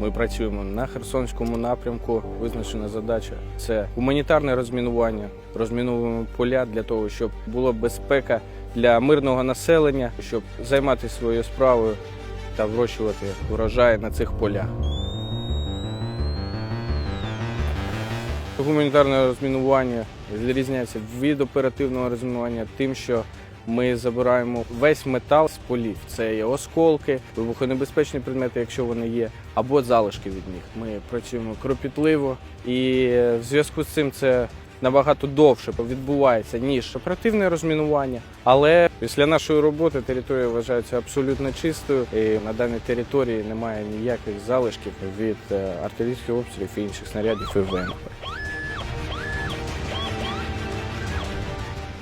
Ми працюємо на Херсонському напрямку. Визначена задача це гуманітарне розмінування. Розміновуємо поля для того, щоб була безпека для мирного населення, щоб займатися своєю справою та вирощувати урожай на цих полях. Гуманітарне розмінування відрізняється від оперативного розмінування тим, що ми забираємо весь метал з полів. Це є осколки, вибухонебезпечні предмети, якщо вони є, або залишки від них. Ми працюємо кропітливо, і в зв'язку з цим це набагато довше відбувається ніж оперативне розмінування. Але після нашої роботи територія вважається абсолютно чистою, і на даній території немає ніяких залишків від е, артилерійських обстрілів і інших снарядів і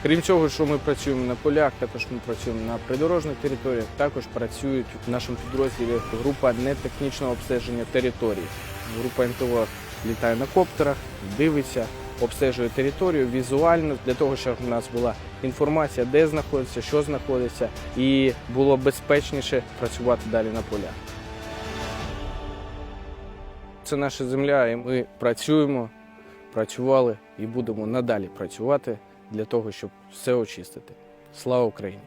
Крім цього, що ми працюємо на полях, також ми працюємо на придорожних територіях. Також працюють в нашому підрозділі група нетехнічного обстеження території. Група НТО літає на коптерах, дивиться, обстежує територію візуально для того, щоб у нас була інформація, де знаходиться, що знаходиться, і було безпечніше працювати далі на полях. Це наша земля, і ми працюємо, працювали і будемо надалі працювати для того, щоб все очистити. Слава Україні!